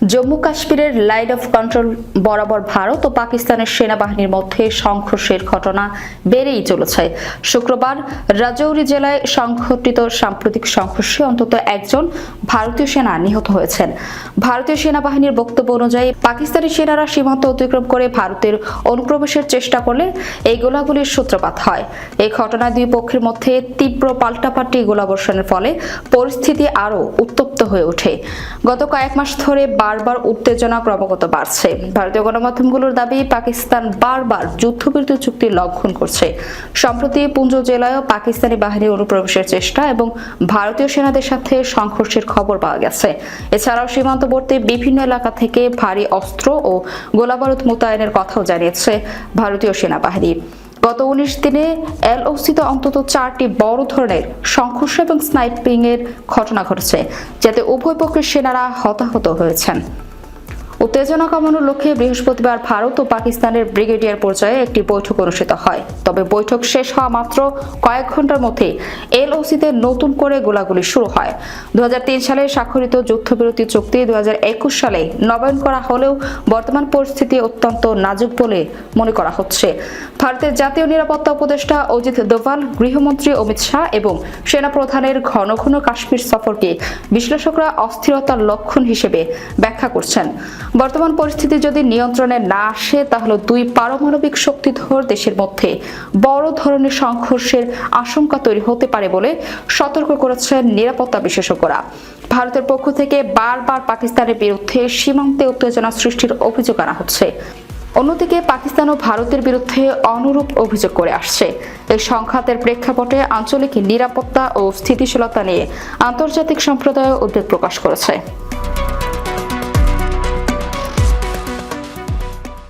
জম্মু কাশ্মীরের line of control বরাবর ভারত ও পাকিস্তানের সেনাবাহিনীর মধ্যে সংঘর্ষের ঘটনা বেড়েই চলেছে। শুক্রবার রাজৌরি জেলায় সংঘটিত সাম্প্রতিক সংঘর্ষে অন্তত একজন ভারতীয় সেনা নিহত হয়েছেন। ভারতীয় সেনাবাহিনীর বক্তব্য অনুযায়ী পাকিস্তানি সেনারা সীমান্ত অতিক্রম করে ভারতের অনুপ্রবেশের চেষ্টা করলে এই গোলাগুলির সূত্রপাত হয়। এই ঘটনায় দুই পক্ষের মধ্যে তীব্র পাল্টাপাল্টি গোলাবর্ষণের ফলে পরিস্থিতি আরও উত্তপ্ত হয়ে ওঠে। গত কয়েক মাস ধরে বারবার উত্তেজনা ক্রমাগত বাড়ছে। ভারতীয় গণমাধ্যমগুলোর দাবি, পাকিস্তান বারবার যুদ্ধবিরতি চুক্তি লঙ্ঘন করছে। সম্প্রতি পুঞ্জ জেলায়ও পাকিস্তানি বাহিনীর অনুপ্রবেশের চেষ্টা এবং ভারতীয় সেনাদের সাথে সংঘর্ষের খবর পাওয়া গেছে। এছাড়াও সীমান্তবর্তী বিভিন্ন এলাকা থেকে ভারী অস্ত্র ও গোলাবারুদ মোতায়েনের কথাও জানিয়েছে ভারতীয় সেনাবাহিনী। গত উনিশ দিনে এলওসিতে অন্তত চারটি বড় ধরনের সংঘর্ষ এবং স্নাইপিং এর ঘটনা ঘটেছে, যাতে উভয় পক্ষের সেনারা হতাহত হয়েছেন। উত্তেজনা কমানোর লক্ষ্যে বৃহস্পতিবার ভারত ও পাকিস্তানের ব্রিগেডিয়ার পর্যায়ে একটি বৈঠক অনুষ্ঠিত হয়। তবে বৈঠক শেষ হওয়া মাত্র কয়েক ঘণ্টার মধ্যে এলওসিতে নতুন করে গোলাগুলি শুরু হয়। দুহাজার তিন সালে স্বাক্ষরিত যুদ্ধবিরতি চুক্তি দুহাজার একুশ সালে নবায়ন করা হলেও বর্তমান পরিস্থিতি অত্যন্ত নাজুক বলে মনে করা হচ্ছে। ভারতের জাতীয় নিরাপত্তা উপদেষ্টা অজিত দোভাল, গৃহমন্ত্রী অমিত শাহ এবং সেনাপ্রধানের ঘন ঘন কাশ্মীর সফরকে বিশ্লেষকরা অস্থিরতার লক্ষণ হিসেবে ব্যাখ্যা করছেন। বর্তমান পরিস্থিতি যদি নিয়ন্ত্রণে না আসে, তাহলে দুই পারমাণবিক শক্তিধর দেশের মধ্যে বড় ধরনের সংঘর্ষের আশঙ্কা তৈরি হতে পারে বলে সতর্ক করেছেন নিরাপত্তা বিশেষজ্ঞরা। ভারতের পক্ষ থেকে বারবার পাকিস্তানের বিরুদ্ধে সীমান্তে উত্তেজনা সৃষ্টির অভিযোগ আনা হচ্ছে। অন্যদিকে পাকিস্তান ও ভারতের বিরুদ্ধে অনুরূপ অভিযোগ করে আসছে। এই সংঘাতের প্রেক্ষাপটে আঞ্চলিক নিরাপত্তা ও স্থিতিশীলতা নিয়ে আন্তর্জাতিক সম্প্রদায় উদ্বেগ প্রকাশ করেছে।